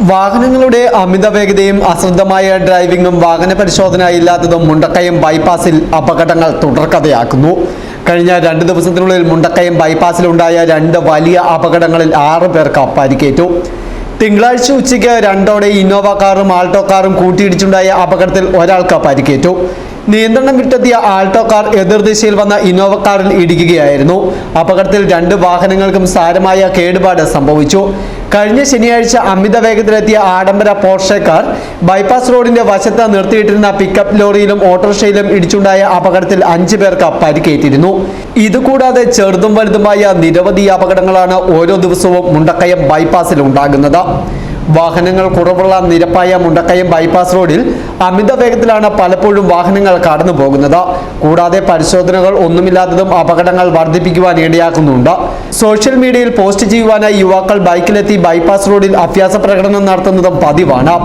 വാഹനങ്ങളുടെ അമിത വേഗതയും അശ്രദ്ധമായ ഡ്രൈവിംഗും വാഹന പരിശോധന ഇല്ലാത്തതും മുണ്ടക്കയം ബൈപ്പാസിൽ അപകടങ്ങൾ തുടർക്കഥയാക്കുന്നു. കഴിഞ്ഞ രണ്ട് ദിവസത്തിനുള്ളിൽ മുണ്ടക്കയം ബൈപ്പാസിലുണ്ടായ രണ്ട് വലിയ അപകടങ്ങളിൽ ആറ് പേർക്ക് പരിക്കേറ്റു. തിങ്കളാഴ്ച ഉച്ചയ്ക്ക് രണ്ടോടെ ഇന്നോവ കാറും ആൾട്ടോ കാറും കൂട്ടിയിടിച്ചുണ്ടായ അപകടത്തിൽ ഒരാൾക്ക് പരിക്കേറ്റു. നിയന്ത്രണം വിട്ടെത്തിയ ആൾട്ടോ കാർ എതിർദിശയിൽ വന്ന ഇന്നോവ കാറിൽ ഇടിക്കുകയായിരുന്നു. അപകടത്തിൽ രണ്ട് വാഹനങ്ങൾക്കും സാരമായ കേടുപാട് സംഭവിച്ചു. കഴിഞ്ഞ ശനിയാഴ്ച അമിത വേഗത്തിലെത്തിയ ആഡംബര പോർഷെ കാർ ബൈപ്പാസ് റോഡിന്റെ വശത്ത് നിർത്തിയിട്ടിരുന്ന പിക്കപ്പ് ലോറിയിലും ഓട്ടോറിക്ഷയിലും ഇടിച്ചുണ്ടായ അപകടത്തിൽ അഞ്ചു പേർക്ക് പരിക്കേറ്റിരുന്നു. ഇതുകൂടാതെ ചെറുതും വലുതുമായ നിരവധി അപകടങ്ങളാണ് ഓരോ ദിവസവും മുണ്ടക്കയം ബൈപ്പാസിൽ ഉണ്ടാകുന്നത്. വാഹനങ്ങൾ കുറവുള്ള നിരപ്പായ മുണ്ടക്കയം ബൈപ്പാസ് റോഡിൽ അമിത വേഗത്തിലാണ് പലപ്പോഴും വാഹനങ്ങൾ കടന്നു പോകുന്നത്. കൂടാതെ പരിശോധനകൾ ഒന്നുമില്ലാത്തതും അപകടങ്ങൾ വർദ്ധിപ്പിക്കുവാൻ ഇടയാക്കുന്നുണ്ട്. സോഷ്യൽ മീഡിയയിൽ പോസ്റ്റ് ചെയ്യുവാനായി യുവാക്കൾ ബൈക്കിലെത്തി ബൈപ്പാസ് റോഡിൽ അഭ്യാസ പ്രകടനം നടത്തുന്നതും പതിവാണ്.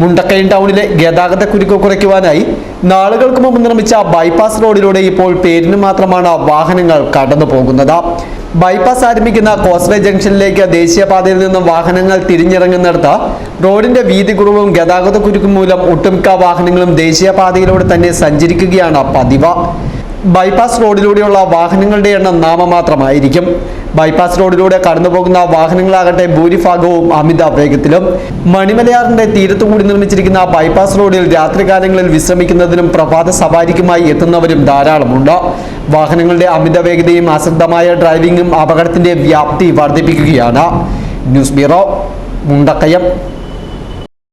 മുണ്ടക്കയം ടൗണിലെ ഗതാഗത കുരുക്ക് കുറയ്ക്കുവാനായി നാളുകൾക്ക് മുമ്പ് നിർമ്മിച്ച ബൈപ്പാസ് റോഡിലൂടെ ഇപ്പോൾ പേരിന് മാത്രമാണ് വാഹനങ്ങൾ കടന്നു പോകുന്നത് ബൈപ്പാസ് ആരംഭിക്കുന്ന കോസ്വേ ജംഗ്ഷനിലേക്ക് ദേശീയപാതയിൽ നിന്നും വാഹനങ്ങൾ തിരിഞ്ഞിറങ്ങുന്നിടത്ത് റോഡിന്റെ വീതി കുറവും ഗതാഗത കുരുക്കും മൂലം ഒട്ടുമിക്ക വാഹനങ്ങളും ദേശീയപാതയിലൂടെ തന്നെ സഞ്ചരിക്കുകയാണ് പതിവ്. ബൈപ്പാസ് റോഡിലൂടെയുള്ള വാഹനങ്ങളുടെ എണ്ണം നാമമാത്രമായിരിക്കും. ബൈപ്പാസ് റോഡിലൂടെ കടന്നുപോകുന്ന വാഹനങ്ങളാകട്ടെ ഭൂരിഭാഗവും അമിത വേഗത്തിലും. മണിമലയാറിന്റെ തീരത്തുകൂടി നിർമ്മിച്ചിരിക്കുന്ന ബൈപ്പാസ് റോഡിൽ രാത്രികാലങ്ങളിൽ വിശ്രമിക്കുന്നതിനും പ്രഭാത സവാരിക്കുമായി എത്തുന്നവരും ധാരാളമുണ്ട്. വാഹനങ്ങളുടെ അമിത വേഗതയും അശ്രദ്ധമായ ഡ്രൈവിംഗും അപകടത്തിന്റെ വ്യാപ്തി വർദ്ധിപ്പിക്കുകയാണ്. News bureau Mundakkayam.